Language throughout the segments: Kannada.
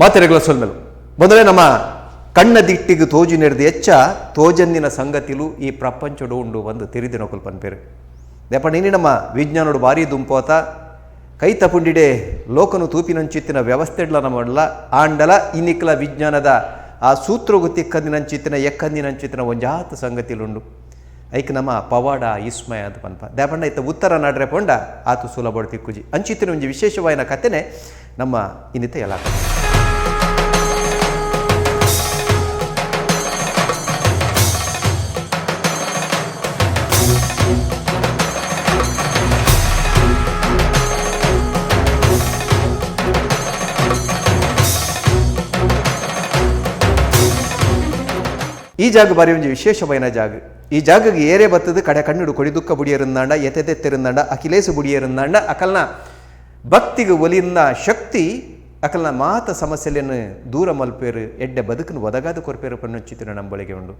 ಮಾತೆರೆಗಳ ಸೊಲ್ಮೆಲು. ಮೊದಲೇ ನಮ್ಮ ಕಣ್ಣ ದಿಟ್ಟಿಗೆ ತೋಜು ನೆರೆದು ಎಚ್ಚ ತೋಜನ್ನಿನ ಸಂಗತಿಲು ಈ ಪ್ರಪಂಚಡು ಉಂಡು ಒಂದು ತಿರಿದಿನ ಕುಲ್ಪನ್ ಪೇರು ದೇಪ ನೀನಿ ನಮ್ಮ ವಿಜ್ಞಾನಡು ಭಾರಿ ದುಂಪೋತ ಕೈ ತಪುಂಡಿಡೆ ಲೋಕನು ತೂಪಿನಂಚಿತ್ತಿನ ವ್ಯವಸ್ಥೆಡ್ಲ ನಮ್ಮಲ್ಲ ಆಂಡಲ ಇನ್ನಿಕ್ಲ ವಿಜ್ಞಾನದ ಆ ಸೂತ್ರಗು ತಿಕ್ಕಂದಿನಂಚಿತ್ತಿನ ಎಕ್ಕಂದಿನಂಚಿತ್ತಿನ ಒಂಜಾತ ಸಂಗತಿಲುಂಡು. ಐಕ್ ನಮ್ಮ ಪವಾಡ ಇಸ್ಮಯ ಅಂತ ಪನ್ಪ ದೇಪಂಡ ಇತ್ತ ಉತ್ತರ ನಾಡ್ರೆ ಪೊಂಡ ಆತು ಸುಲಭ ತಿಕ್ಕುಜಿ. ಅಂಚಿತ್ತಿನ ಒಂಜಿ ವಿಶೇಷವಾಯಿನ ಕಥೆನೆ ನಮ್ಮ ಇನ್ನಿತ ಎಲ್ಲ ಈ ಜಾಗ ಬಾರಿ ಒಂಜಿ ವಿಶೇಷವಾಯಿನ ಜಾಗ. ಈ ಜಾಗಗೆ ಏರೆ ಬತ್ತದು ಕಡೆ ಕಣ್ಣುಡು ಕೊಡಿ ದುಃಖ ಬುಡಿಯರಿಂದಾಂಡ ಎತೆದೆತ್ತಿರಿಂದಾಂಡ ಅಖಿಲೇಸು ಬುಡಿಯರಿಂದಾಂಡ ಅಕಲ್ನ ಭಕ್ತಿಗೆ ಒಲಿಯಿಂದ ಶಕ್ತಿ, ಅಕಲ್ನ ಮಾತ ಸಮಸ್ಯೆಯನ್ನು ದೂರ ಮಲ್ಪೇರು, ಎಡ್ಡೆ ಬದುಕನ್ನು ಒದಗಾದ ಕೊರ್ಪೇರು ಪನ್ನೊಚ್ಚಿತ್ತಿನ ನಂಬಳಿಗೆ ಉಂಡು.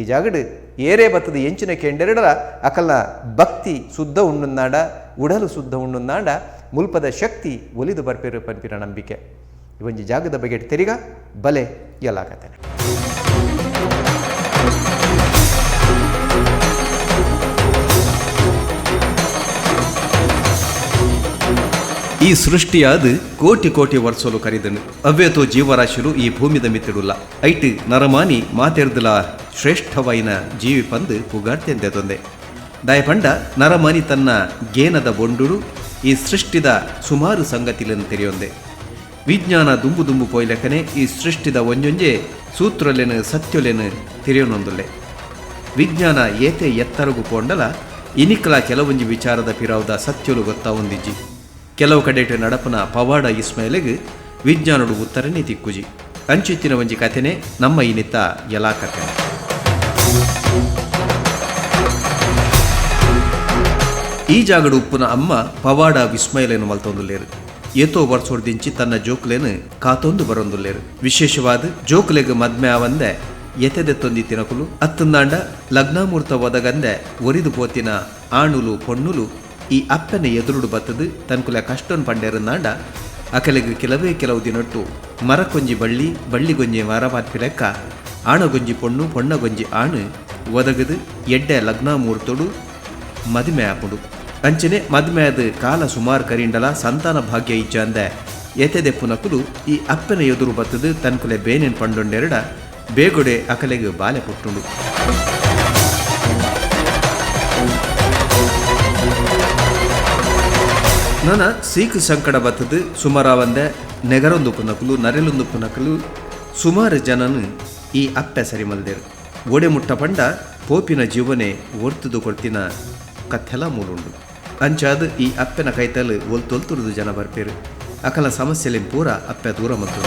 ಈ ಜಾಗಡು ಏರೆ ಬತ್ತದ ಎಂಚಿನ ಕೆಂಡೆರಡರ ಅಕಲ್ನ ಭಕ್ತಿ ಶುದ್ಧ ಉಣ್ಣುನ್ನಾಡ ಉಡಲು ಶುದ್ಧ ಉಣ್ಣುನ್ನಾಡ ಮುಲ್ಪದ ಶಕ್ತಿ ಒಲಿದು ಬರ್ಪೇರು ಪನ್ಪಿನ ನಂಬಿಕೆ. ಇವಂಜಿ ಜಾಗದ ಬಗ್ಗೆ ತೆರಿಗ ಬಲೆ ಈ ಸೃಷ್ಟಿಯಾದ ಕೋಟಿ ಕೋಟಿ ವರ್ಷಲು ಕರಿದನು. ಅವ್ಯತೋ ಜೀವರಾಶಿಲು ಈ ಭೂಮಿದ ಮಿತ್ತಿಡುಲ್ಲ. ಐಟ್ ನರಮಾನಿ ಮಾತೆರ್ದಲ ಶ್ರೇಷ್ಠವೈನ ಜೀವಿ ಪಂದು ಪುಗಾಡ್ತೆಂದೆ ತೊಂದೆ. ದಯಪಂಡ ನರಮಾನಿ ತನ್ನ ಗೇನದ ಬೊಂಡುಡು ಈ ಸೃಷ್ಟಿದ ಸುಮಾರು ಸಂಗತಿಲನ್ನು ತೆರೆಯೊಂದೆ. ವಿಜ್ಞಾನ ದುಂಬು ದುಂಬು ಪೋಯ್ಲೆಕ್ಕನೆ ಈ ಸೃಷ್ಟಿದ ಒಂಜೊಂಜೆ ಸೂತ್ರಲೆನು ಸತ್ಯೊಲೆನು ತಿರಿಯೊನೊಂದುಲ್ಲೆ ವಿಜ್ಞಾನ ಏತೆ ಎತ್ತರಗು ಪೋಂಡಲ, ಇನಿಕ್ಲ ಕೆಲವೊಂಜಿ ವಿಚಾರದ ಪಿರಾವುದ ಸತ್ಯಲು ಗೊತ್ತಾ ಒಂದಿಜ್ಜಿ ಕೆಲವು ಕಡೆಟ್ ನಡಪನ ಪವಾಡ ಇಸ್ಮೈಲಿಗೆ ವಿಜ್ಞಾನಡು ಉತ್ತರನೇ ದಿಕ್ಕುಜಿ ಅಂಚಿತ್ತಿನ ಒಂಜಿ ಕಥೆನೆ ನಮ್ಮ ಇನಿತ ಯಲಾ ಕಥೆ ಈ ಜಾಗಡು ಉಪ್ಪುನ ಅಮ್ಮ ಪವಾಡ ವಿಸ್ಮಯಲೇನು ಮಲ್ತೊಂದುಲ್ಲೇರು. ಏತೋ ವರ್ಷೋಡ್ದಿಂಚಿ ತನ್ನ ಜೋಕ್ಲೇನು ಕಾತೊಂದು ಬರೊಂದುಲ್ಲೇರು. ವಿಶೇಷವಾದ ಜೋಕ್ಲೆಗ್ ಮದ್ಮೆ ಆವಂದೆ ಎತೆದೆತ್ತೊಂದಿ ತಿನಕುಲು ಅತ್ತಂದಾಂಡ ಲಗ್ನಾಮೂರ್ತ ಒದಗಂದೆ ಒರಿದು ಪೋತಿನ ಆಣುಲು ಪೊಣ್ಣುಲು ಈ ಅಪ್ಪನ ಎದುರುಡು ಬತ್ತದು ತನ್ಕುಲ ಕಷ್ಟೊನ್ ಪಂಡೇರಂದಾಂಡ ಅಕಲೆಗ್ ಕೆಲವೇ ಕೆಲವು ದಿನಟ್ಟು ಮರಕೊಂಜಿ ಬಳ್ಳಿ ಬಳ್ಳಿಗೊಂಜಿ ಮರಪಾತ್ಪಿ ಲೆಕ್ಕ. ಆಣಗೊಂಜಿ ಪೊಣ್ಣು ಪೊಣ್ಣಗೊಂಜಿ ಆಣು. ಒದಗದು ಎಡ್ಡೆ ಲಗ್ನಾಮೂರ್ತೊಡು ಮದುವೆ ಆಪುಡು. ಅಂಚನೆ ಮದುವೆಯಾದ ಕಾಲ ಸುಮಾರು ಕರಿಂಡಲ ಸಂತಾನ ಭಾಗ್ಯ ಇಜ್ಜ ಅಂದೆ. ಎತೆದೆ ಪುನಕುಲು ಈ ಅಪ್ಪನ ಎದುರು ಬತ್ತದು ತನ್ಕುಲೆ ಬೇನೆನ್ ಪಂಡೊಂಡೆರಡ. ಬೇಗುಡೆ ಅಕಲೆಗೆ ಬಾಲೆ ಪುಟ್ಟುಂಡು. ನನ್ನ ಸೀಕ್ ಸಂಕಟ ಬತ್ತದು ಸುಮಾರಾವಂದೆ ನೆಗರೊಂದು ಪುನಕಲು ನರೆಲೊಂದು ಪುನಕಲು ಸುಮಾರು ಜನನು ಈ ಅಪ್ಪೆ ಸರಿ ಮಲ್ದೇರು. ಒಡೆ ಮುಟ್ಟ ಪಂಡ ಪೋಪಿನ ಜೀವನೆ ಒರ್ತುದು ಕೊಡ್ತಿನ ಕಥೆಲ ಮೂಲುಂಡು. ಅಂಚಾದ ಈ ಅಪ್ಪೆನ ಕೈತಲು ಒಲ್ತೊಲ್ತುರುದು ಜನ ಬರ್ಪೇರು. ಅಕಲ ಸಮಸ್ಯೆಲಿ ಪೂರ ಅಪ್ಪೆ ದೂರ ಮತ್ತು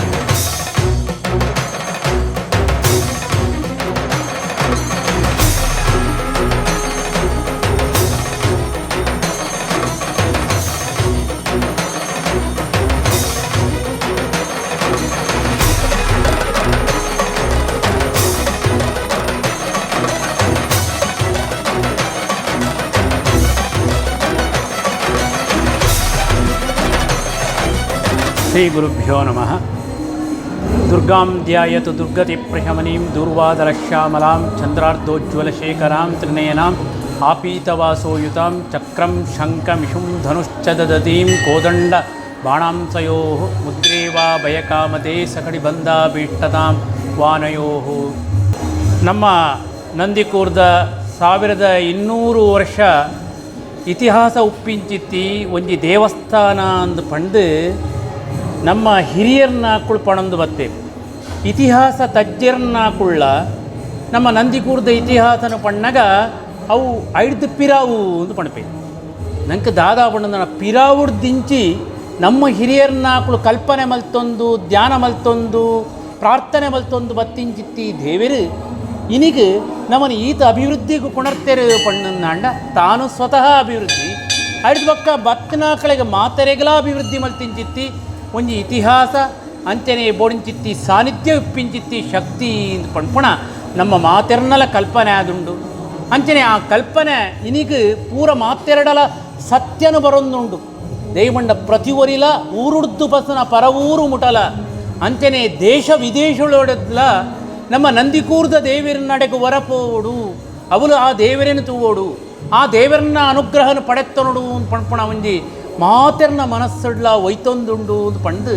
ಶ್ರೀಗುರುಭ್ಯೋ ನಮಃ. ದುರ್ಗಾಂ ಧ್ಯಾಯತು ದುರ್ಗತಿ ಪ್ರಶಮನೀಂ ದೂರ್ವಾದರಶ್ಯಾಮಲಾಂ ಚಂದ್ರಾರ್ಧೋಜ್ವಲಶೇಖರಾಂ ತ್ರಿನಯನಾಂ ಆಪೀತವಾಸೋಯುತಾಂ ಚಕ್ರಂ ಶಂಕಮಿಷುಂ ಧನುಶ್ಚ ದದತೀಂ ಕೋದಂಡ ಬಾಣಾಂಸಯೋ ಮುದ್ರೇವಾ ಭಯಕಾಮತೆ ಸಕಡಿ ಬಂದಾಭೀಷ್ಟತಾಂ ವಾನಯೋ. ನಮ್ಮ ನಂದಿಕೂರ್ದ ಸಾವಿರದ ಇನ್ನೂರು ವರ್ಷ ಇತಿಹಾಸ ಉಪ್ಪಿಂಚಿತ್ತಿ, ಒಂಜಿ ದೇವಸ್ಥಾನ ಅಂದು ಪಂಡು ನಮ್ಮ ಹಿರಿಯರ್ನಾಕುಳು ಪಣಂದು ಬತ್ತೇವೆ. ಇತಿಹಾಸ ತಜ್ಜರ್ನಾಕುಳ್ಳ ನಮ್ಮ ನಂದಿಗೂರ್ದ ಇತಿಹಾಸನ ಪಣ್ಣಗ ಅವು ಐಡ್ದು ಪಿರಾವು ಅಂತ ಪಣಪೆ. ನಂಗೆ ದಾದಾ ಪಣ್ಣದ ಪಿರಾವುಡ್ ದಿಂಚಿ ನಮ್ಮ ಹಿರಿಯರ್ನಾಕುಳು ಕಲ್ಪನೆ ಮಲ್ತೊಂದು, ಧ್ಯಾನ ಮಲ್ತೊಂದು, ಪ್ರಾರ್ಥನೆ ಮಲ್ತೊಂದು ಬತ್ತಿಂಚಿತ್ತಿ ದೇವರು. ಇನಿಗೆ ನಮ್ಮನ್ನು ಈತ ಅಭಿವೃದ್ಧಿಗೂ ಪುನರ್ತೇರು ಪಣ್ಣಂದಾಂಡ ತಾನು ಸ್ವತಃ ಅಭಿವೃದ್ಧಿ. ಐದು ಪಕ್ಕ ಬತ್ತನಾಕಳಿಗೆ ಮಾತರೆಗಲ ಅಭಿವೃದ್ಧಿ ಮಲ್ತಿಂಚಿತ್ತಿ. ಒಂಜಿ ಇತಿಹಾಸ ಅಂಚನೆ ಬೋಡಿಂಚಿತ್ತಿ ಸಾನ್ನಿಧ್ಯ ಉಪ್ಪಿಂಚಿತ್ತಿ ಶಕ್ತಿ ಪಣ್ಪುಣ ನಮ್ಮ ಮಾತೆರ್ನಲ ಕಲ್ಪನೆ ಆದುಂಡು. ಅಂಚನೆ ಆ ಕಲ್ಪನೆ ಇನಿಗೆ ಪೂರ ಮಾತೆರಡಲ ಸತ್ಯನು ಬರೊಂದುಂಡು. ದೈವಂಡ ಪ್ರತಿ ಒರಿಲ ಊರುಡ್ದು ಬಸನ ಪರವೂರು ಮುಟಲ. ಅಂತೆಯೇ ದೇಶ ವಿದೇಶಗಳೊಡೆದ್ಲ ನಮ್ಮ ನಂದಿಕೂರ್ದ ದೇವರ ನಡೆಗೆ ಹೊರಪೋಡು ಅವಳು ಆ ದೇವರೇನು ತೂವೋಡು. ಆ ದೇವರನ್ನ ಅನುಗ್ರಹನ ಪಡೆತ್ತನೋಡು ಅಂತ ಪಣ್ಪಣ ಒಂಜಿ ಮಾತೆರ್ನ ಮನಸ್ಸಡ್ಲ ಒಯ್ತೊಂದುಂಡು ಅಂತ ಪಂಡು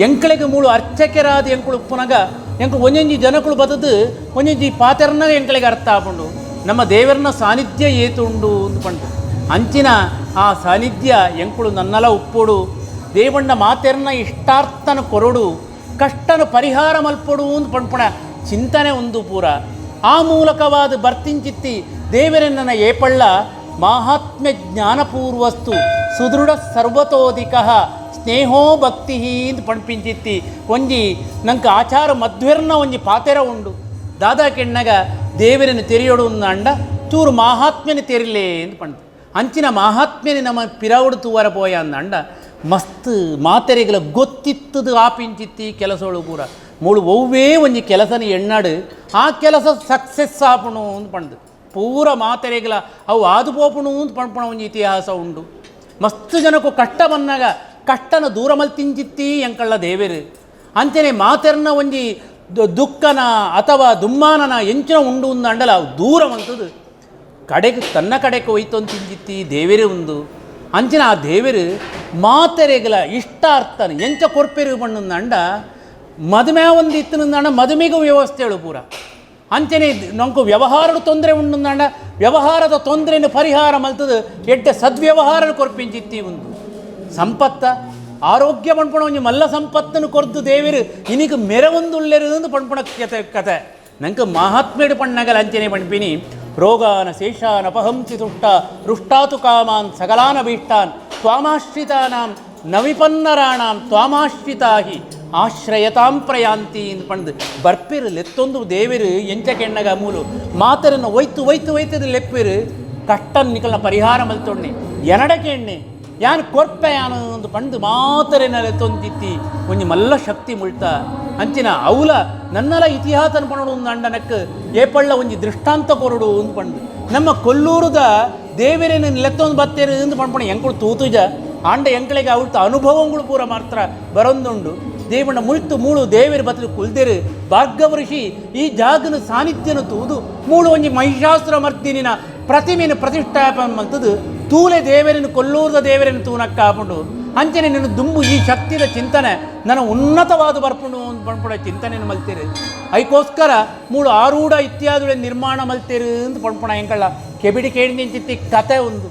ಎಂಕಳಿಗೆ ಮೂಳು ಅರ್ಚಕರಾದ ಎಂಕುಳು ಪುನಗ ಎಂಕು ಒಂಜೊಂಜಿ ಜನಗಳು ಬದದು ಒಂಜೊಂಜಿ ಪಾತೆರ್ನ ಎಂಕಳಿಗೆ ಅರ್ಥ ಆಪುಂಡು. ನಮ್ಮ ದೇವರನ್ನ ಸಾನ್ನಿಧ್ಯ ಏತುಂಡು ಅಂತ ಪಂಡು. ಅಂಚಿನ ಆ ಸಾನ್ನಿಧ್ಯ ಎಂಕುಳು ನನ್ನಲ ಉಪ್ಪೋಡು. ದೇವಣ್ಣ ಮಾತೆರ್ನ ಇಷ್ಟಾರ್ಥನ ಕೊರಡು. ಕಷ್ಟನ ಪರಿಹಾರ ಮಲ್ಪಡು ಅಂತ ಪಣ್ಪಣ ಚಿಂತನೆ ಒಂದು ಪೂರ. ಆ ಮೂಲಕವಾದ ಬರ್ತಿಂಚಿತ್ತಿ ದೇವರನ್ನ ಏಪಳ್ಳ. ಮಾಹಾತ್ಮ್ಯ ಜ್ಞಾನಪೂರ್ವಸ್ತು ಸುದೃಢ ಸರ್ವತೋಧಿಕ ಸ್ನೇಹೋ ಭಕ್ತಿ ಅಂತ ಪಣ್ಪಿಂಚಿತ್ತಿ ಒಂಜಿ ನಂಗೆ ಆಚಾರ ಮಧ್ವೆರ್ನ ಒಂಜಿ ಪಾತೆರ ಉಂಡು. ದಾದಾ ಕೆಣ್ಣಗ ದೇವರನ್ನು ತೆರೆಯೋಡು ಅಂಡ ಚೂರು ಮಾಹಾತ್ಮ್ಯನ ತೆರಿಲೇ ಅಂತ ಪಂಡು ಅಂಚಿನ ಮಾಹಾತ್ಮ್ಯನಿ ನಮ್ಮ ಪಿರಾವುಡು ತೂವರ ಪೋಯ ಅಂದ ಮಸ್ತ್ ಮಾತೆರೆಗಳ ಗೊತ್ತಿತ್ತದು ಆಪಿಂಚಿತ್ತಿ ಕೆಲಸಗಳು ಪೂರ. ಮೂಳು ಒವ್ವೇ ಒಂಜಿ ಕೆಲಸನ ಎಣ್ಣಾಡು ಆ ಕೆಲಸ ಸಕ್ಸಸ್ ಆಪಣು ಅಂತ ಪಂಡು ಪೂರ ಮಾತೆರೆಗ್ಲ ಅವು ಆದು ಪೋಪುಣು ಅಂತ ಪಣಪಣ ಒಂಜಿ ಇತಿಹಾಸ ಉಂಡು. ಮಸ್ತ್ ಜನಕ್ಕೂ ಕಷ್ಟ ಬಂದಾಗ ಕಷ್ಟನ ದೂರ ಮಲ್ತಿಂಚಿತ್ತಿ ಎಂಕಳ್ಳ ದೇವೆರು. ಅಂಚನೆ ಮಾತೆರ್ನ ಒಂಜಿ ದುಃಖನ ಅಥವಾ ದುಮ್ಮಾನನ ಎಂಚಿನ ಉಂಡು ಉಂದು ಅಂಡಲ ದೂರ ಮಂತದು ಕಡೆಗೆ ತನ್ನ ಕಡೆಗೆ ಅಂತ ತಿಂಜಿತ್ತಿ ದೇವರೇ ಉಂದು. ಅಂಚಿನ ಆ ದೇವರು ಮಾತೆರೆಗಲ ಇಷ್ಟಾರ್ಥನ ಎಂಚ ಕೊರ್ಪೆರು ಬಣ್ಣ ಅಂಡ ಮದುವೆ ಒಂದು ಇತ್ತು ಅಂಡ ಮದುವೆಗೂ ವ್ಯವಸ್ಥೆಗಳು ಪೂರ. ಅಂಚನೆ ನಂಕು ವ್ಯವಹಾರದ ತೊಂದರೆ ಉಂಡು ಅಂಡ ವ್ಯವಹಾರದ ತೊಂದರೆಯನ್ನು ಪರಿಹಾರ ಮಲ್ತದು ಎಡ್ಡೆ ಸದ್ವ್ಯವಹಾರ ಕೊರ್ಪಿಂಚಿತ್ತಿ ಒಂದು ಸಂಪತ್ತ, ಆರೋಗ್ಯ ಪಣ್ಪಣ ಒಂಜಿ ಮಲ್ಲ ಸಂಪತ್ತನ್ನು ಕೊರ್ದು ದೇವಿರು, ಇನಿಗ ಮೆರವೊಂದುಳ್ಳೆರು ಪಣ್ಪಣ ಕತೆ ಕತೆ. ನಂಗೆ ಮಹಾತ್ಮೆಡು ಪಣ್ಣಗಲ ಅಂಚನೆ ಪಣ್ಪಿನಿ, ರೋಗಾನ ಶೇಷಾನ್ ಅಪಹಂಸಿ ತುಷ್ಟ, ರುಷ್ಟಾತು ಕಾಮಾನ್ ಸಗಲಾನ ಭೀಷ್ಟಾನ್, ತ್ವಾಮಾಶ್ರಿತಾನಾಂ ನವಿಪನ್ನರಾಣಾಂ ತ್ವಾಮಾಶ್ರಿತಾಹಿ. ಆಶ್ರಯತಾಂ ಪ್ರಯಾಂತಿ ಅಂತ ಪಂದು ಬರ್ಪಿರು ಲೆತ್ತೊಂದು ದೇವಿರು ಎಂಚ ಕೆಣ್ಣಗ ಮೂಲು. ಮಾತರನ್ನು ಒಯ್ತು ಒಯ್ತು ಒಯ್ತದ ಲೆಪ್ಪಿರು. ಕಟ್ಟ ನಿಕಲ್ನ ಪರಿಹಾರ ಮಲ್ತೊಣ್ಣೆ. ಎನಡಕ್ಕೆ ಕೆಣ್ಣೆ. ಯಾನು ಕೊರ್ಪೆ ಯಾನು ಒಂದು ಪಂಡು ಮಾತರನ್ನ ಲೆತ್ತೊಂದಿತ್ತಿ. ಒಂಜಿ ಮಲ್ಲ ಶಕ್ತಿ ಮುಳ್ತ. ಅಂಚಿನ ಅವಲ ನನ್ನಲ ಇತಿಹಾಸನ ಪಣಡು ಒಂದು ಅಂಡನಕ್ಕೆ. ಏಪಳ್ಳ ಒಂಜಿ ದೃಷ್ಟಾಂತ ಕೊರಡು ಒಂದು ಪಂಡು ನಮ್ಮ ಕೊಲ್ಲೂರುದ ದೇವಿರೇನ ಲೆತ್ತೊಂದು ಬತ್ತೇರು ಎಂದು ಪಣ್ಪಣ ಹೆಂಗಳು ತೂತುಜ. ಆಂಡ ಎಂಕಳಿಗೆ ಅವಳ ಅನುಭವಗಳು ಪೂರ ಮಾತ್ರ ಬರೊಂದುಂಡು. ದೇವಣ್ಣ ಮುಳ್ತು ಮೂಳು ದೇವರ ಬದಲು ಕುಲ್ದೇರು. ಭಾರ್ಗವ ಋಷಿ, ಈ ಜಾಗನ ಸಾನ್ನಿಧ್ಯನ ತೂದು, ಮೂಳು ಒಂಜಿ ಮಹಿಷಾಸುರ ಮರ್ದಿನಿನ ಪ್ರತಿಮೆಯನ್ನು ಪ್ರತಿಷ್ಠಾಪನೆ ತೂಲೆ ದೇವರನ್ನು ಕೊಲ್ಲೂರದ ದೇವರನ್ನು ತೂನಕ್ಕ ಹಾಕೊಂಡು ಅಂಚನೆ ನಿನ್ನ ದುಂಬು ಈ ಶಕ್ತಿದ ಚಿಂತನೆ, ನನ್ನ ಉನ್ನತವಾದ ಬರ್ಪುಂಡು ಅಂತ ಚಿಂತನೆ ಮಲ್ತೀರಿ. ಐಕೋಸ್ಕರ ಮೂಳು ಆರೂಢ ಇತ್ಯಾದಿಗಳ ನಿರ್ಮಾಣ ಮಲ್ತೀರಿ ಅಂತ ಪಣ್ಪುಣ ಹೆಂಗಳ ಕೆಬಿಡಿ ಕೇಳಿ ನಿಂತಿತ್ತಿ ಕತೆ ಒಂದು.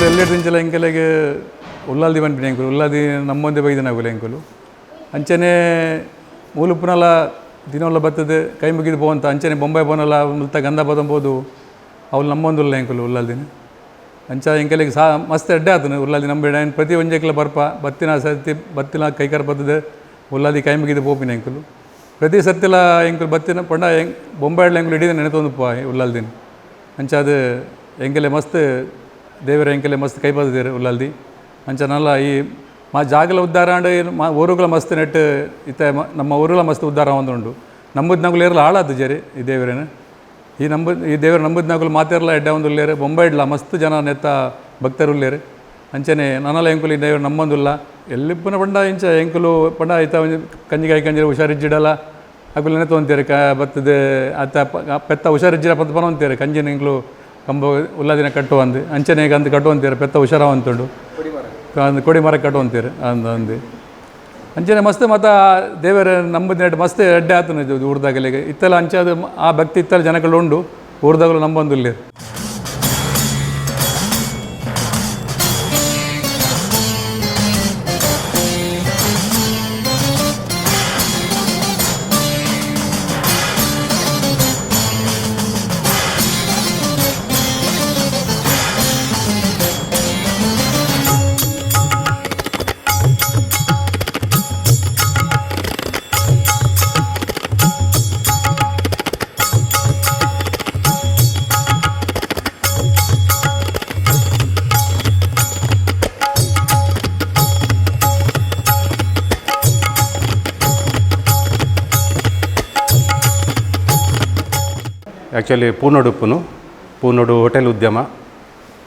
ಎಂಕುಲು ಎಲ್ಲ ದಿಂಚಲ ಎಂಕಲೆಗೆ ಉಲ್ಲಾಲ್ದಿ ಬಂದ್ಬಿಡಿ ಎಂಕುಲು ಉಲ್ಲಾದಿ ನಮ್ಮೊಂದೇ ಬೈದನಾಗುಲ್ಲ ಎಂಕುಲು. ಅಂಚನೆ ಮೂಲುಪ್ಪುನಲ ದಿನವಲ್ಲ ಬರ್ತದೆ, ಕೈ ಮುಗಿದು ಪೋವಂತ ಅಂಚನೆ ಬೊಂಬೈ ಬೋನಲ್ಲ ಮುಲ್ತ ಗಂಧ ಬದಂಬೋದು. ಅವ್ಳು ನಮ್ಮೊಂದುಲ್ಲ ಎಂಕುಲು ಉಲ್ಲಾಲ್ದಿನ ಅಂಚ ಎಂಕಲೆಗೆ ಸಾ ಮಸ್ತ್ ಎಡ್ಡೆ ಆತನು ಉಲ್ಲಾದಿ ನಂಬೇಡ ಪ್ರತಿ ಒಂಜೆಕ್ಲ ಬರ್ಪ, ಬತ್ತಿನ ಸರ್ತಿ ಬತ್ತಿನ ಕೈಕರ್ ಬರ್ತದೆ. ಉಲ್ಲಾದಿ ಕೈ ಮುಗಿದು ಪೋಪಿನ ಎಂಕುಲು. ಪ್ರತಿ ಸತ್ತಿಲ ಎಂಕುಲು ಬತ್ತಿನ ಪಂಡ ಎಂಗ್ ಬೊಂಬೈ ಎಂಕುಲು ಇಡೀ ನೆನೆತೊಂದು ಪಾ ಉಲ್ಲಾಲ್ದಿನ ಅಂಚಾದ ಎಂಕಲೆ ಮಸ್ತ್ ದೇವರ ಎಂಕಲೆ ಮಸ್ತ್ ಕೈ ಬದಿದ್ದೀರಿ ಉಲ್ಲಲ್ದಿ ಅಂಚನಲ್ಲ ಈ ಮಾ ಜಾಗಲ ಉದ್ದಾರಾಂಡ ಮಾ ಊರುಗಳ ಮಸ್ತ್ ನೆಟ್ಟ ಇತ್ತ ನಮ್ಮ ಊರುಗಳ ಮಸ್ತ್ ಉದ್ದಾರ ಒಂದುಂಡು. ನಂಬುದು ನಗುಲು ಇರಲ್ಲ ಹಾಳಾದ ಜರಿ ಈ ದೇವರೇನು. ಈ ನಂಬು ಈ ದೇವರ ನಂಬುದು ನಗುಲು ಮಾತಿರಲ್ಲ ಎಡ್ಡ ಒಂದು ಬೊಂಬೈಡ್ಲ ಬೊಂಬೆ ಇಡ್ಲ, ಮಸ್ತ್ ಜನ ನೆತ್ತ ಭಕ್ತರು ಉಳ್ಳೇರು ಅಂಚನೆ ನನ್ನಲ್ಲ ಎಂಕುಲು ಈ ದೇವರು ನಮ್ಮೊಂದುಲ್ಲ ಎಲ್ಲಿಪ್ಪನ ಪಂಡ ಇಂಚ ಎಂಕುಲು ಪಂಡ ಆಯ್ತಾ ಕಂಜಿಗಾಯಿ ಕಂಜಿರ ಹುಷಾರಿಜ್ಜಿಡಲ್ಲ ಅಗುಲನೆ ತೊಂತೀರಿ ಕ ಬತ್ತದೆ ಅತ್ತ ಪೆತ್ತ ಹುಷಾರಿಜ್ಜಿರ ಪದ ಪನ ಅಂತೀರಿ ಕಂಜಿನ ಎಂಕ್ಲು ಕಂಬ ಉಲ್ಲದಿನ ಕಟ್ಟುವಂದು ಅಂಚನೆ ಈಗ ಅಂದು ಕಟ್ಟುವಂತೀರ ಪೆತ್ತ ಹುಷಾರವಂತುಂಡು. ಅಂದು ಕೊಡಿ ಮರ ಕಟ್ಟುವಂತೀರಿ ಅಂದ ಅಂದು. ಅಂಚನೆ ಮಸ್ತ್ ಮತ ದೇವರ ನಂಬುದು ನೆಟ್ಟು ಮಸ್ತ್ ಎಡ್ಡೆ ಆತನ ಊರ್ದಾಗಲಿಗೆ ಇತ್ತಲ ಅಂಚದ ಅದು, ಆ ಭಕ್ತಿ ಇತ್ತಲ ಜನಗಳು ಉಂಡು ಊರ್ದಾಗಲು ನಂಬೊಂದಿಲ್ಲ. ಆ್ಯಕ್ಚುಲಿ ಪೂನೊಡುಪ್ಪುನು ಪೂನೊಡು ಹೋಟೆಲ್ ಉದ್ಯಮ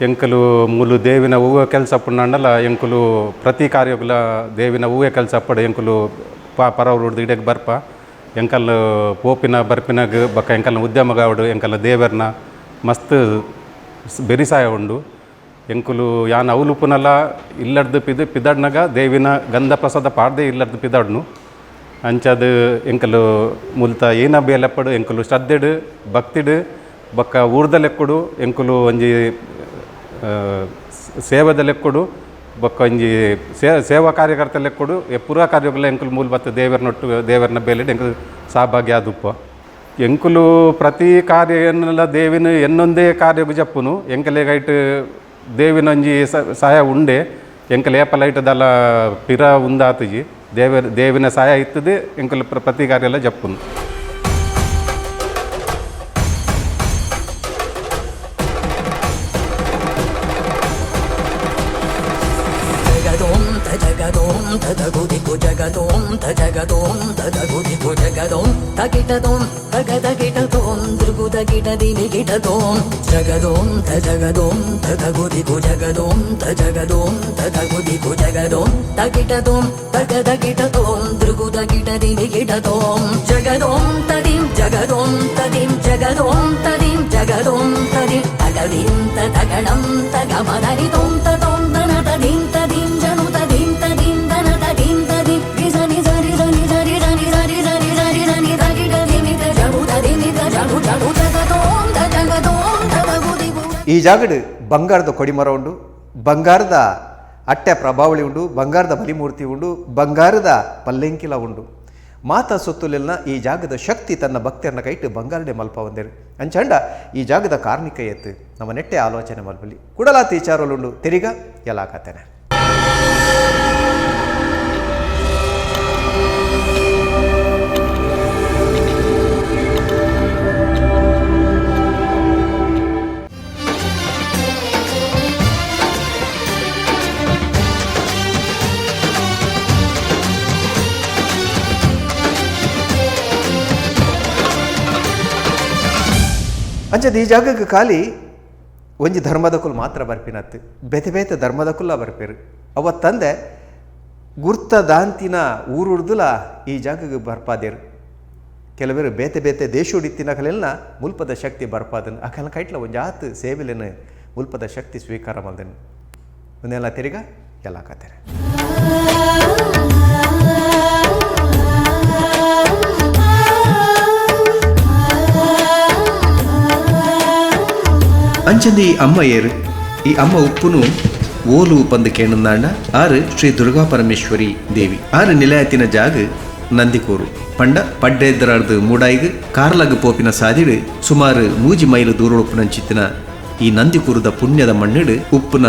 ಎಂಕಲು ಮೂಲು ದೇವಿನ ಹೂವ ಕೆಲಸ ಪುಣ್ಣಲ್ಲ ಎಂಕುಲು ಪ್ರತಿ ಕಾರ್ಯಗಳ ದೇವಿನ ಹೂವೆ ಕೆಲಸ ಪಡ ಎಂಕುಲು ಪಾ ಪರವರು ಇಡೆಗೆ ಬರ್ಪ ಎಂಕಲ್ ಪೋಪಿನ ಬರ್ಪಿನಾಗ ಬಕ್ಕ ಎಂಕಲ್ನ ಉದ್ಯಮಗಾವಡು ಎಂಕಲ್ಲ ದೇವರ್ನ ಮಸ್ತ್ ಬೆರಿಸಾಯ ಉಂಡು ಎಂಕುಲು ಯಾನ್ ಅವಲುಪುನಲ್ಲ ಇಲ್ಲಡ್ದು ಪಿದ ಪಿದಾಡ್ನಾಗ ದೇವಿನ ಗಂಧ ಪ್ರಸಾದ ಪಾಡ್ದೆ ಇಲ್ಲಡ್ದು ಪಿದಾಡ್ನು ಅಂಚದು ಎಂಕಲು ಮುಲ್ತ ಏನ ಬೇಲೆಪ್ಪಡು ಎಂಕಲು ಶ್ರದ್ಧೆಡು ಭಕ್ತಿಡು, ಬೊಕ್ಕ ಊರ್ದ ಲೆಕ್ಕಡು ಎಂಕುಲು ಒಂಜಿ ಸೇವದ ಲೆಕ್ಕಡು ಬೊಕ್ಕ ಒಂಜಿ ಸೇ, ಸೇವಾ ಕಾರ್ಯಕರ್ತ ಲೆಕ್ಕಡು ಪುರ ಕಾರ್ಯಗಳ ಎಂಕುಲು ಮೂಲ ಬತ್ತ ದೇವರನೊಟ್ಟು ದೇವರನ ಬೇಲೆಡ್ ಎಂಕುಲು ಸಹಭಾಗ್ಯ ಆದುಪ್ಪ. ಎಂಕುಲು ಪ್ರತಿ ಕಾರ್ಯ ಏನಲ್ಲ ದೇವಿನ ಎನ್ನೊಂದೇ ಕಾರ್ಯಗು ಜಪ್ಪುನು ಎಂಕಲೆಗೈಟ್ ದೇವಿನ ಒಂಜಿ ಸಹಾಯ ಉಂಡೆ, ಎಂಕಲ್ ಏಪಲೈಟ್ ದಲ ಪಿರ ಉಂದಾತುಜಿ. ದೇವ ದೇವಿನ ಸಹಾಯ ಇತ್ತದೆ ಎಂಕಲ್ ಪ್ರ ಪ್ರತಿ ಕಾರ್ಯ ಎಲ್ಲ ಜಪ್ಪುನು జగదోం తజగదోం తదగుదికు జగదోం తజగదోం తదగుదికు సందృగుత గిటదిని గిటదోంత జగదోంత జగదోంత తగుదిగు జగదోంత జగదోంత తగుదిగు జగదోంత గిటదోం తగద గిటదోం దృగుద గిటదిని గిటదోం జగదోంత దిం జగదోంత దిం జగదోంత దిం జగదోంత దిం తగదింత తగణం తగమదని తోంత తోంత నటదింత ಈ ಜಾಗಡ್ ಬಂಗಾರದ ಕೊಡಿಮರ ಉಂಡು, ಬಂಗಾರದ ಅಟ್ಟೆ ಪ್ರಭಾವಳಿ ಉಂಡು, ಬಂಗಾರದ ಬಲಿಮೂರ್ತಿ ಉಂಡು, ಬಂಗಾರದ ಪಲ್ಲೆಂಕಿಲ ಉಂಡು. ಮಾತಾ ಸುತ್ತಲಿನ ಈ ಜಾಗದ ಶಕ್ತಿ ತನ್ನ ಭಕ್ತರನ್ನ ಕೈಟ್ಟು ಬಂಗಾರಡೆ ಮಲ್ಪ ಒಂದೇರು ಅಂಚಂಡ ಈ ಜಾಗದ ಕಾರ್ಮಿಕ ಎತ್ತು. ನಮ್ಮ ನೆಟ್ಟೆ ಆಲೋಚನೆ ಮಲ್ಪಲಿ. ಕುಡಲಾತಿ ವಿಚಾರಲುಂಡು ತಿರಿಗ ಎಲ್ಲ ಅಂಚದ ಈ ಜಾಗಕ್ಕೆ ಖಾಲಿ ಒಂಜಿ ಧರ್ಮದಕುಲು ಮಾತ್ರ ಬರ್ಪಿನತ್ತು. ಬೇತೆ ಬೇತೆ ಧರ್ಮದಕುಲ್ಲ ಬರ್ಪೇರು. ಅವತ್ತಂದೆ ಗುರ್ತ ದಾಂತಿನ ಊರುಡ್ದುಲ ಈ ಜಾಗಕ್ಕೆ ಬರ್ಪಾದೇರು. ಕೆಲವರು ಬೇತೆ ಬೇತೆ ದೇಶುಡಿತ್ತಿನ ಕಲೆಲ್ಲ ಮುಲ್ಪದ ಶಕ್ತಿ ಬರ್ಪಾದನು. ಆ ಕಲ ಕೈಟ್ಲ ಒಂದು ಜಾತು ಸೇವೆಲೇನು ಮುಲ್ಪದ ಶಕ್ತಿ ಸ್ವೀಕಾರ ಮಾಡ್ದನು ಒಂದೆಲ್ಲ ತಿರುಗ ಎಲ್ಲ ಕತೆರೆ ಅಂಚಂದಿ ಅಮ್ಮ ಏರು. ಈ ಅಮ್ಮ ಉಪ್ಪುನು ಓಲು ಪಂದು ಕೇಣಂದಾಂಡ ಆರು ಶ್ರೀ ದುರ್ಗಾ ಪರಮೇಶ್ವರಿ ದೇವಿ. ಆರು ನಿಲಯತಿನ ಜಾಗ ನಂದಿಕೋರು. ಪಂಡ ಪಡ್ಡೆದ್ದರಾರ್ದು ಮೂಡಾಯಿಗ್ ಕಾರ್ಲಗ್ ಪೋಪಿನ ಸಾದಿಡು ಸುಮಾರು ಮೂಜಿ ಮೈಲು ದೂರೊಳುಪುನಂಚಿತ್ತಿನ ಈ ನಂದಿಕೂರುದ ಪುಣ್ಯದ ಮಣ್ಣಿಡು ಉಪ್ಪುನ